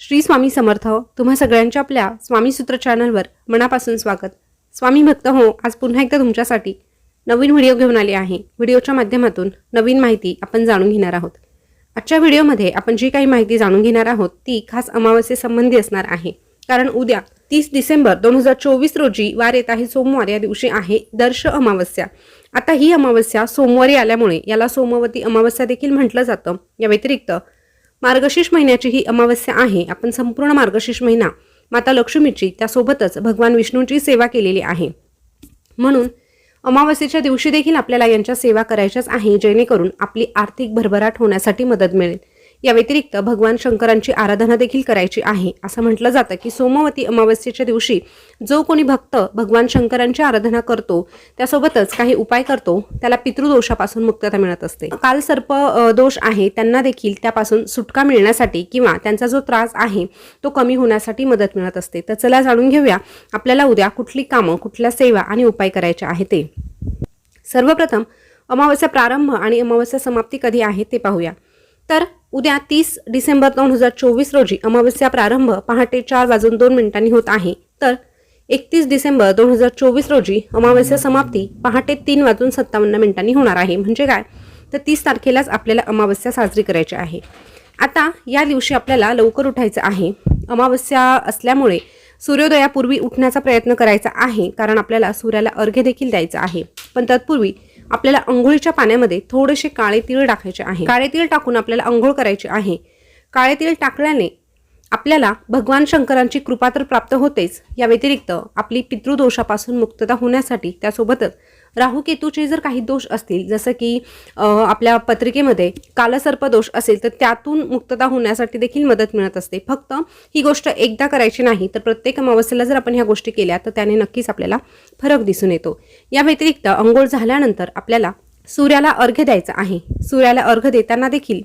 श्री स्वामी समर्थ हो. तुम्हा सगळ्यांच्या आपल्या स्वामी सूत्र चॅनलवर मनापासून स्वागत. स्वामी भक्त हो आज पुन्हा एकदा तुमच्यासाठी नवीन व्हिडिओ घेऊन आले आहे. व्हिडिओच्या माध्यमातून नवीन माहिती आपण जाणून घेणार आहोत. आजच्या व्हिडिओमध्ये आपण जी काही माहिती जाणून घेणार आहोत ती खास अमावस्येसंबंधी असणार आहे. कारण उद्या तीस डिसेंबर दोन हजार चोवीस रोजी वार येत आहे. सोमवार या दिवशी आहे दर्श अमावस्या. आता ही अमावस्या सोमवारी आल्यामुळे याला सोमवती अमावस्या देखील म्हटलं जातं. या व्यतिरिक्त मार्गशीर्ष महिन्याची ही अमावस्या आहे. आपण संपूर्ण मार्गशीर्ष महिना माता लक्ष्मीची त्यासोबतच भगवान विष्णूंची सेवा केलेली आहे. म्हणून अमावस्येच्या दिवशी देखील आपल्याला यांच्या सेवा करायच्याच आहे जेणेकरून आपली आर्थिक भरभराट होण्यासाठी मदत मिळेल. या व्यतिरिक्त भगवान शंकरांची आराधना देखील करायची आहे. असं म्हटलं जातं की सोमवती अमावस्येच्या दिवशी जो कोणी भक्त भगवान शंकरांची आराधना करतो त्यासोबतच काही उपाय करतो त्याला पितृदोषापासून मुक्तता मिळत असते. काल सर्प दोष आहे त्यांना देखील त्यापासून सुटका मिळण्यासाठी किंवा त्यांचा जो त्रास आहे तो कमी होण्यासाठी मदत मिळत असते. तर चला जाणून घेऊया आपल्याला उद्या कुठली कामं कुठल्या सेवा आणि उपाय करायचे आहे ते. सर्वप्रथम अमावस्या प्रारंभ आणि अमावस्या समाप्ती कधी आहे ते पाहूया. तर उद्या तीस डिसेंबर दोन हजार चोवीस रोजी अमावस्या प्रारंभ पहाटे चार वाजून दोन मिनिटांनी होत आहे. तर एकतीस डिसेंबर दोन हजार चोवीस रोजी अमावस्या समाप्ती पहाटे तीन वाजून सत्तावन्न मिनिटांनी होणार आहे. म्हणजे काय? तर तीस तारखेलाच आपल्याला अमावस्या साजरी करायची आहे. आता या दिवशी आपल्याला लवकर उठायचं आहे. अमावस्या असल्यामुळे सूर्योदयापूर्वी उठण्याचा प्रयत्न करायचा आहे. कारण आपल्याला सूर्याला अर्घ्य देखील द्यायचं आहे. पण तत्पूर्वी आपल्याला अंघोळीच्या पाण्यामध्ये थोडेसे काळे तीळ टाकायचे आहे. काळे तीळ टाकून आपल्याला अंघोळ करायची आहे. काळे तीळ टाकल्याने आपल्याला भगवान शंकरांची कृपा तर प्राप्त होतेच. या व्यतिरिक्त आपली पितृदोषापासून मुक्तता होण्यासाठी त्यासोबतच राहू केतूचे जर काही दोष असतील जसं की आपल्या पत्रिकेमध्ये कालसर्प दोष असेल तर त्यातून मुक्तता होण्यासाठी देखील मदत मिळत असते. फक्त ही गोष्ट एकदा करायची नाही तर प्रत्येक अमावस्येला जर आपण ह्या गोष्टी केल्या तर त्याने नक्कीच आपल्याला फरक दिसून येतो. या व्यतिरिक्त अंघोळ झाल्यानंतर आपल्याला सूर्याला अर्घ्य द्यायचा आहे. सूर्याला अर्घ्य देताना देखील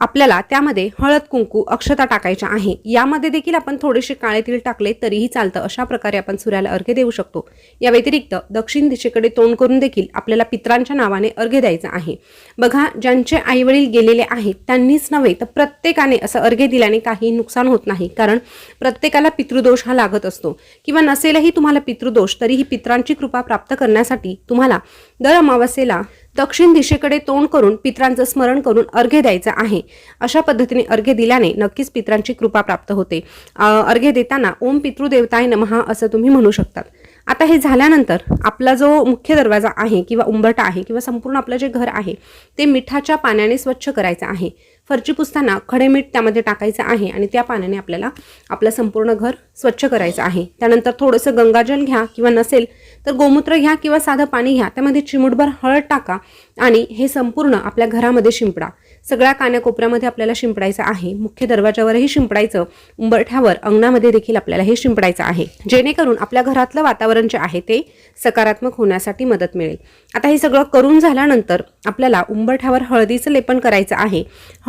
आपल्याला त्यामध्ये हळद कुंकू अक्षता टाकायच्या आहे. यामध्ये देखील आपण थोडेसे काळे तीळ टाकले तरीही चालतं अशा प्रकारे आपण सूर्याला अर्घ्य देऊ शकतो. या व्यतिरिक्त दक्षिण दिशेकडे तोंड करून देखील आपल्याला पित्रांच्या नावाने अर्घ्य द्यायचं आहे. बघा ज्यांचे आईवडील गेलेले आहेत त्यांनीच नव्हे तर प्रत्येकाने असं अर्घ्य दिल्याने काही नुकसान होत नाही. कारण प्रत्येकाला पितृदोष हा लागत असतो. किंवा नसेलही तुम्हाला पितृदोष तरीही पित्रांची कृपा प्राप्त करण्यासाठी तुम्हाला दर अमावस्येला दक्षिण दिशेकडे तोंड करून पित्रांचं स्मरण करून अर्घ्य द्यायचं आहे. अशा पद्धतीने अर्घ्य दिल्याने नक्कीच पित्रांची कृपा प्राप्त होते. अर्घ्य देताना ओम पितृदेवताय नमहा असं तुम्ही म्हणू शकतात. आता हे झाल्यानंतर आपला जो मुख्य दरवाजा आहे किंवा उंबरटा आहे किंवा संपूर्ण आपलं जे घर आहे ते मिठाच्या पाण्याने स्वच्छ करायचं आहे. फरची पुसताना खडे मीठ त्यामध्ये टाकायचं आहे आणि त्या पाण्याने आपल्याला आपलं संपूर्ण घर स्वच्छ करायचं आहे. त्यानंतर थोडंसं गंगाजल घ्या किंवा नसेल तर गोमूत्र घ्या किंवा साधं पाणी घ्या. त्यामध्ये चिमूटभर हळद टाका आणि हे संपूर्ण आपल्या घरामध्ये शिंपडा. सगळ्या कान्याकोपऱ्यामध्ये आपल्याला शिंपडायचं आहे. मुख्य दरवाजावरही शिंपडायचं. उंबरठ्यावर अंगणामध्ये देखील आपल्याला हे शिंपडायचं आहे. जेणेकरून आपल्या घरातलं वातावरण जे आहे ते सकारात्मक होण्यासाठी मदत मिळेल. आता हे सगळं करून झाल्यानंतर आपल्याला उंबरठ्यावर हळदीचं लेपन करायचं आहे.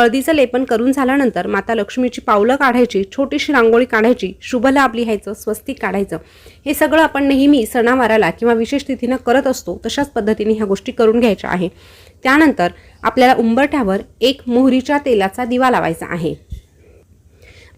हळदीचं लेपन करून झाल्यानंतर माता लक्ष्मीची पावलं काढायची छोटीशी रांगोळी काढायची शुभ लाभ लिहायचं स्वस्तिक काढायचं. हे सगळं आपण नेहमी सणावाराला किंवा विशेष तिथीनं करत असतो तशाच पद्धतीने ह्या गोष्टी करून घ्यायच्या आहे. त्यानंतर आपल्याला उंबरठ्यावर एक मोहरीच्या तेलाचा दिवा लावायचा आहे.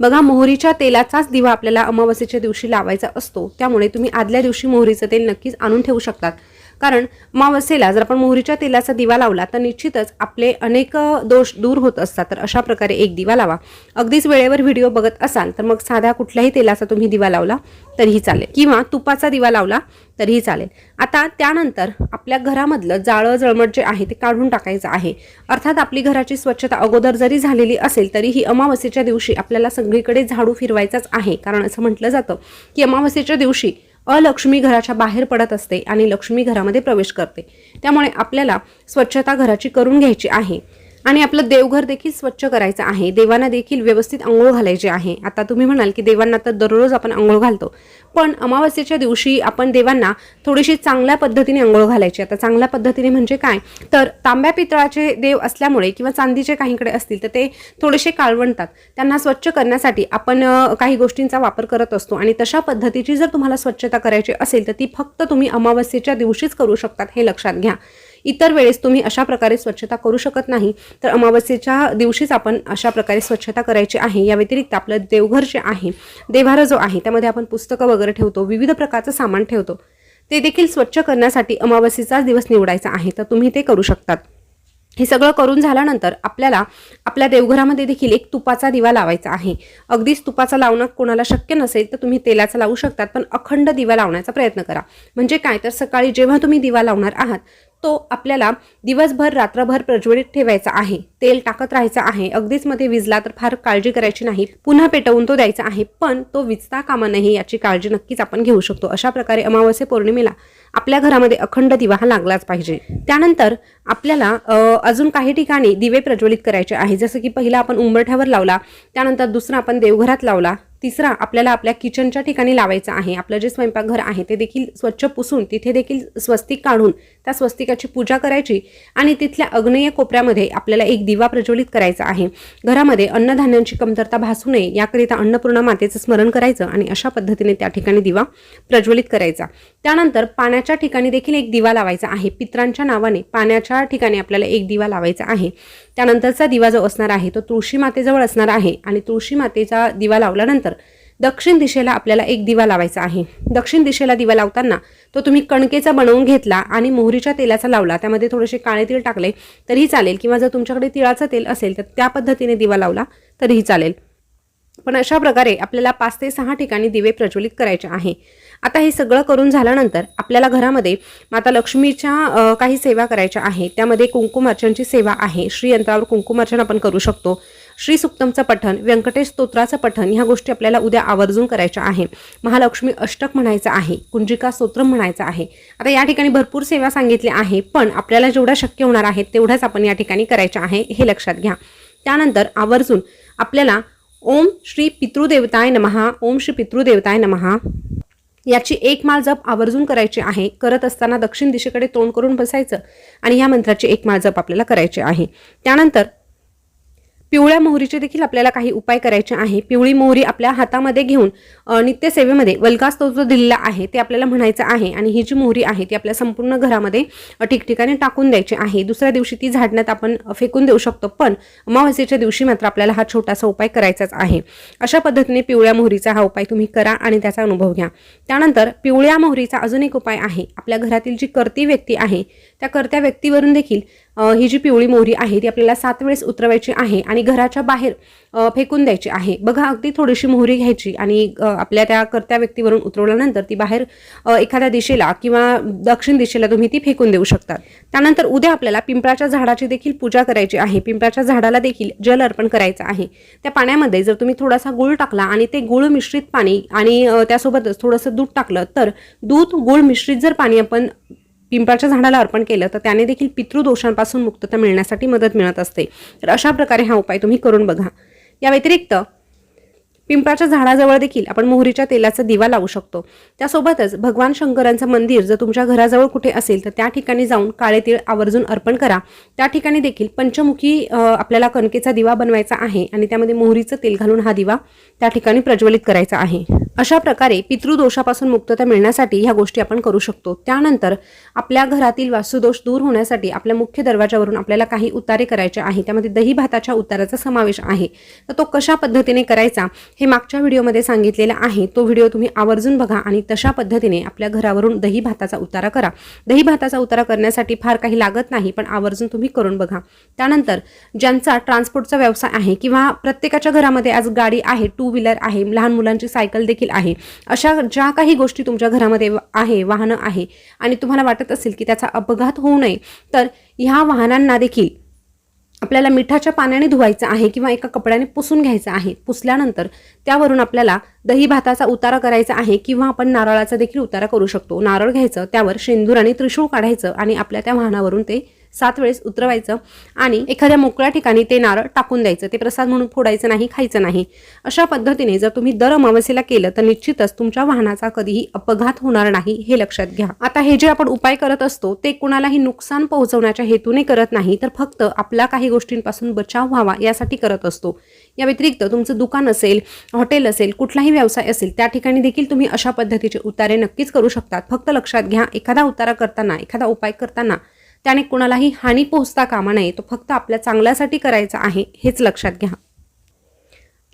बघा मोहरीच्या तेलाचाच दिवा आपल्याला अमावस्येच्या दिवशी लावायचा असतो. त्यामुळे तुम्ही आदल्या दिवशी मोहरीचं तेल नक्कीच आणून ठेवू शकतात. कारण अमावस्येला जर आपण मोहरीच्या तेलाचा दिवा लावला तर निश्चितच आपले अनेक दोष दूर होत असतात. तर अशा प्रकारे एक दिवा लावा. अगदीच वेळेवर व्हिडिओ बघत असाल तर मग साध्या कुठल्याही तेलाचा तुम्ही दिवा लावला तरीही चालेल. किंवा तुपाचा दिवा लावला तरीही चालेल. आता त्यानंतर आपल्या घरामधलं जाळं जळमट जे आहे ते काढून टाकायचं आहे. अर्थात आपली घराची स्वच्छता अगोदर जरी झालेली असेल तरीही अमावस्येच्या दिवशी आपल्याला सगळीकडे झाडू फिरवायचाच आहे. कारण असं म्हटलं जातं की अमावस्येच्या दिवशी अलक्ष्मी घराच्या बाहेर पडत असते आणि लक्ष्मी घरामध्ये प्रवेश करते. त्यामुळे आपल्याला स्वच्छता घराची करून घ्यायची आहे. आणि आपलं देवघर देखील स्वच्छ करायचं आहे. देवांना देखील व्यवस्थित आंघोळ घालायची आहे. आता तुम्ही म्हणाल की देवांना तर दररोज आपण आंघोळ घालतो. पण अमावस्येच्या दिवशी आपण देवांना थोडीशी चांगल्या पद्धतीने आंघोळ घालायची. आता चांगल्या पद्धतीने म्हणजे काय? तर तांब्या पितळाचे देव असल्यामुळे किंवा चांदीचे काहीकडे असतील तर ते थोडेसे काळवणतात त्यांना स्वच्छ करण्यासाठी आपण काही गोष्टींचा वापर करत असतो. आणि तशा पद्धतीची जर तुम्हाला स्वच्छता करायची असेल तर ती फक्त तुम्ही अमावस्येच्या दिवशीच करू शकतात हे लक्षात घ्या. इतर वेळेस तुम्ही अशा प्रकारे स्वच्छता करू शकत नाही तर अमावस्येच्या दिवशीच आपण अशा प्रकारे स्वच्छता करायची आहे. या व्यतिरिक्त आपलं देवघर जे आहे देवारा जो आहे त्यामध्ये आपण पुस्तकं वगैरे ठेवतो विविध प्रकारचं सामान ठेवतो. ते देखील स्वच्छ करण्यासाठी अमावस्येचाच दिवस निवडायचा आहे तर तुम्ही ते करू शकतात. हे सगळं करून झाल्यानंतर आपल्याला आपल्या देवघरामध्ये देखील एक तुपाचा दिवा लावायचा आहे. अगदीच तुपाचा लावणं कोणाला शक्य नसेल तर तुम्ही तेलाचा लावू शकतात पण अखंड दिवा लावण्याचा प्रयत्न करा. म्हणजे काय? तर सकाळी जेव्हा तुम्ही दिवा लावणार आहात तो आपल्याला दिवसभर रात्रभर प्रज्वलित ठेवायचा आहे. तेल टाकत राहायचं आहे. अगदीच मध्ये विजला तर फार काळजी करायची नाही. पुन्हा पेटवून तो द्यायचा आहे. पण तो विजता कामा नाही याची काळजी नक्कीच आपण घेऊ शकतो. अशा प्रकारे अमावस्या पौर्णिमेला आपल्या घरामध्ये अखंड दिवा हा लागलाच पाहिजे. त्यानंतर आपल्याला अजून काही ठिकाणी दिवे प्रज्वलित करायचे आहे. जसं की पहिला आपण उंबरठ्यावर लावला त्यानंतर दुसरा आपण देवघरात लावला तिसरा आपल्याला आपल्या किचनच्या ठिकाणी लावायचं आहे. आपलं जे स्वयंपाकघर आहे ते देखील स्वच्छ पुसून तिथे देखील स्वस्तिक काढून त्या स्वस्तिकाची पूजा करायची आणि तिथल्या अग्नेय कोपऱ्यामध्ये आपल्याला एक दिवा प्रज्वलित करायचा आहे. घरामध्ये अन्नधान्यांची कमतरता भासू नये याकरिता अन्नपूर्णा मातेचं स्मरण करायचं आणि अशा पद्धतीने त्या ठिकाणी दिवा प्रज्वलित करायचा. त्यानंतर पाण्याच्या ठिकाणी देखील एक दिवा लावायचा आहे. पित्रांच्या नावाने पाण्याच्या ठिकाणी आपल्याला एक दिवा लावायचा आहे. त्यानंतरचा दिवा जो असणार आहे तो तुळशी मातेजवळ असणार आहे आणि तुळशी मातेचा दिवा लावल्यानंतर दक्षिण दिशेला आपल्याला एक दिवा लावायचा आहे. दक्षिण दिशेला दिवा लावताना तो तुम्ही कणकेचा बनवून घेतला आणि मोहरीच्या तेलाचा लावला. त्यामध्ये थोडेसे काळे तीळ टाकले तरीही चालेल. किंवा जर तुमच्याकडे तिळाचं तेल असेल तर त्या पद्धतीने दिवा लावला तरीही चालेल. पण अशा प्रकारे आपल्याला पाच ते सहा ठिकाणी दिवे प्रज्वलित करायचे आहे. आता हे सगळं करून झाल्यानंतर आपल्याला घरामध्ये माता लक्ष्मीच्या काही सेवा करायच्या आहे. त्यामध्ये कुंकुमार्चनची सेवा आहे. श्रीयंत्रावर कुंकुमार्चन आपण करू शकतो. श्री सुक्तमचं पठण व्यंकटेश स्तोत्राचं पठण ह्या गोष्टी आपल्याला उद्या आवर्जून करायच्या आहे महालक्ष्मी अष्टक म्हणायचं आहे कुंजिका स्तोत्रम म्हणायचं आहे. आता या ठिकाणी भरपूर सेवा सांगितल्या आहे पण आपल्याला जेवढ्या शक्य होणार आहेत तेवढ्याच आपण या ठिकाणी करायच्या आहे हे लक्षात घ्या. त्यानंतर आवर्जून आपल्याला ओम श्री पितृदेवताय नमहा ओम श्री पितृदेवताय नमहा याची एक माळ जप आवर्जून करायची आहे. करत असताना दक्षिण दिशेकडे तोंड करून बसायचं आणि या मंत्राची एक माळ जप आपल्याला करायची आहे. त्यानंतर पिवळ्या मोहरीचे देखील आपल्याला काही उपाय करायचे आहे. पिवळी मोहरी आपल्या हातामध्ये घेऊन नित्यसेवेमध्ये वल्गा जो दिलेला आहे ते आपल्याला म्हणायचं आहे आणि ही जी मोहरी आहे ती आपल्या संपूर्ण घरामध्ये ठिकठिकाणी टाकून द्यायची आहे. दुसऱ्या दिवशी ती झाडण्यात आपण फेकून देऊ शकतो पण अमावास्येच्या दिवशी मात्र आपल्याला हा छोटासा उपाय करायचाच आहे. अशा पद्धतीने पिवळ्या मोहरीचा हा उपाय तुम्ही करा आणि त्याचा अनुभव घ्या. त्यानंतर पिवळ्या मोहरीचा अजून एक उपाय आहे. आपल्या घरातील जी करती व्यक्ती आहे त्या करत्या व्यक्तीवरून देखील ही जी पिवळी मोहरी आहे ती आपल्याला सात वेळेस उतरवायची आहे आणि घराच्या बाहेर फेकून द्यायची आहे. बघा अगदी थोडीशी मोहरी घ्यायची आणि आपल्या त्या कर्त्या व्यक्तीवरून उतरवल्यानंतर ती बाहेर एखाद्या दिशेला किंवा दक्षिण दिशेला तुम्ही ती फेकून देऊ शकतात त्यानंतर उद्या आपल्याला पिंपळाच्या झाडाची देखील पूजा करायची आहे. पिंपळाच्या झाडाला देखील जल अर्पण करायचं आहे. त्या पाण्यामध्ये जर तुम्ही थोडासा गुळ टाकला आणि ते गुळ मिश्रित पाणी आणि त्यासोबतच थोडंसं दूध टाकलं तर दूध गुळ मिश्रित जर पाणी आपण पिंपळाच्या झाडाला अर्पण केलं तर त्याने देखील पितृदोषांपासून मुक्तता मिळण्यासाठी मदत मिळत असते. तर अशा प्रकारे हा उपाय तुम्ही करून बघा. या व्यतिरिक्त पिंपळाच्या झाडाजवळ देखील आपण मोहरीच्या तेलाचा दिवा लावू शकतो. त्यासोबतच भगवान शंकरांचं मंदिर जर तुमच्या घराजवळ कुठे असेल तर त्या ठिकाणी जाऊन काळे तीळ आवर्जून अर्पण करा. त्या ठिकाणी देखील पंचमुखी आपल्याला कणकेचा दिवा बनवायचा आहे आणि त्यामध्ये मोहरीचं तेल घालून हा दिवा त्या ठिकाणी प्रज्वलित करायचा आहे. अशा प्रकारे पितृदोषापासून मुक्तता मिळण्यासाठी ह्या गोष्टी आपण करू शकतो. त्यानंतर आपल्या घरातील वास्तुदोष दूर होण्यासाठी आपल्या मुख्य दरवाजावरून आपल्याला काही उतारे करायचे आहे त्यामध्ये दही भाताच्या उताराचा समावेश आहे. तर तो कशा पद्धतीने करायचा? हे मागच्या व्हिडिओमध्ये सांगितलेला आहे. तो व्हिडिओ तुम्ही आवर्जून बघा आणि तशा पद्धतीने आपल्या घरावरून दही भाताचा उतारा करा. दही भाताचा उतारा करण्यासाठी फार काही लागत नाही पण आवर्जून तुम्ही करून बघा. त्यानंतर ज्यांचा ट्रान्सपोर्टचा व्यवसाय आहे किंवा प्रत्येकाच्या घरामध्ये आज गाडी आहे टू व्हीलर आहे लहान मुलांची सायकल देखील आहे अशा ज्या काही गोष्टी तुमच्या घरामध्ये आहे वाहनं आहे आणि तुम्हाला वाटत असेल की त्याचा अपघात होऊ नये तर ह्या वाहनांना देखील आपल्याला मिठाच्या पाण्याने धुवायचं आहे किंवा एका कपड्याने पुसून घ्यायचं आहे पुसल्यानंतर त्यावरून आपल्याला दही भाताचा उतारा करायचा आहे किंवा आपण नारळाचा देखील उतारा करू शकतो. नारळ घ्यायचं त्यावर शेंदूर आणि त्रिशूळ काढायचं आणि आपल्या त्या वाहनावरून ते सात वेळेस उतरवायचं आणि एखाद्या मोकळ्या ठिकाणी ते नारळ टाकून द्यायचं. ते प्रसाद म्हणून फोडायचं नाही खायचं नाही. अशा पद्धतीने जर तुम्ही दर अमावस्येला केलं तर निश्चितच तुमच्या वाहनाचा कधीही अपघात होणार नाही हे लक्षात घ्या. आता हे जे आपण उपाय करत असतो ते कुणालाही नुकसान पोहोचवण्याच्या हेतूने करत नाही तर फक्त आपला काही गोष्टींपासून बचाव व्हावा यासाठी करत असतो. या व्यतिरिक्त तुमचं दुकान असेल हॉटेल असेल कुठलाही व्यवसाय असेल त्या ठिकाणी देखील तुम्ही अशा पद्धतीचे उतारे नक्कीच करू शकतात. फक्त लक्षात घ्या एखादा उतारा करताना एखादा उपाय करताना त्याने कुणालाही हानी पोहोचता कामा नये तो फक्त आपल्या चांगल्यासाठी करायचा आहे हेच लक्षात घ्या.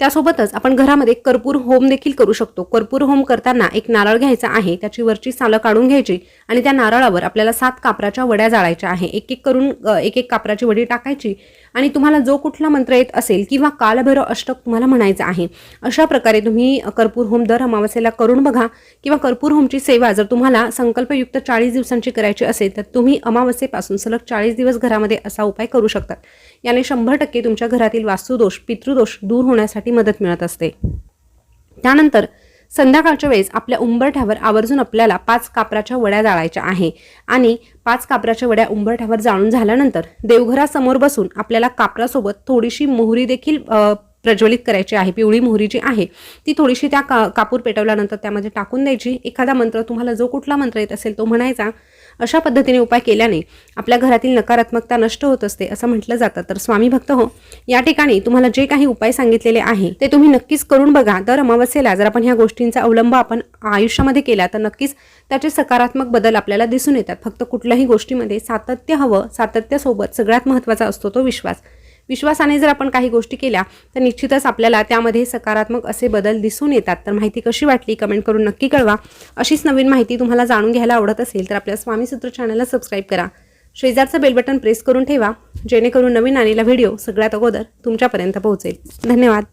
त्यासोबतच आपण घरामध्ये कर्पूर होम देखील करू शकतो. कर्पूर होम करताना एक नारळ घ्यायचा आहे त्याची वरची सालं काढून घ्यायची आणि त्या नारळावर आपल्याला सात कापराच्या वड्या जाळायच्या आहे. एक एक करून एक एक कापराची वडी टाकायची आणि तुम्हाला जो कुठला मंत्र येत असेल किंवा कालभैरव अष्टक तुम्हाला म्हणायचं आहे अशा प्रकारे तुम्ही कर्पूर होम दर अमावस्येला करून बघा किंवा कर्पूर होमची सेवा जर तुम्हाला संकल्पयुक्त चाळीस दिवसांची करायची असेल तर तुम्ही अमावस्येपासून सलग चाळीस दिवस घरामध्ये असा उपाय करू शकतात. याने शंभर टक्के तुमच्या घरातील वास्तुदोष पितृदोष दूर होण्यासाठी मदत मिळत असते. त्यानंतर संध्याकाळच्या वेळेस आपल्या उंबरठ्यावर आवर्जून आपल्याला पाच कापराच्या वड्या जाळायच्या आहे. आणि पाच कापराच्या वड्या उंबरठ्यावर जाळून झाल्यानंतर देवघरासमोर बसून आपल्याला कापरासोबत थोडीशी मोहरी देखील प्रज्वलित करायची आहे. पिवळी मोहरी जी आहे ती थोडीशी त्या का कापूर पेटवल्यानंतर त्यामध्ये टाकून द्यायची. एखादा मंत्र तुम्हाला जो कुठला मंत्र येत असेल तो म्हणायचा. अशा पद्धतीने उपाय केल्याने आपल्या घरातील नकारात्मकता नष्ट होत असते असं म्हटलं जातं. तर स्वामी भक्त हो या ठिकाणी तुम्हाला जे काही उपाय सांगितलेले आहे ते तुम्ही नक्कीच करून बघा. दर अमावस्येला जर आपण ह्या गोष्टींचा अवलंब आपण आयुष्यामध्ये केला तर नक्कीच त्याचे सकारात्मक बदल आपल्याला दिसून येतात. फक्त कुठल्याही गोष्टीमध्ये सातत्य हवं सातत्यासोबत सगळ्यात महत्त्वाचा असतो तो विश्वास. विश्वासाने जर आपण काही गोष्टी केल्या तर निश्चितच आपल्याला त्यामध्ये सकारात्मक असे बदल दिसून येतात. तर माहिती कशी वाटली कमेंट करून नक्की कळवा. अशीच नवीन माहिती तुम्हाला जाणून घ्यायला आवडत असेल तर आपल्या स्वामी सूत्र चॅनलला सबस्क्राईब करा. शेजारचं बेल बटन प्रेस करून ठेवा जेणेकरून नवीन आलेला व्हिडिओ सगळ्यात अगोदर तुमच्यापर्यंत पोहोचेल. धन्यवाद.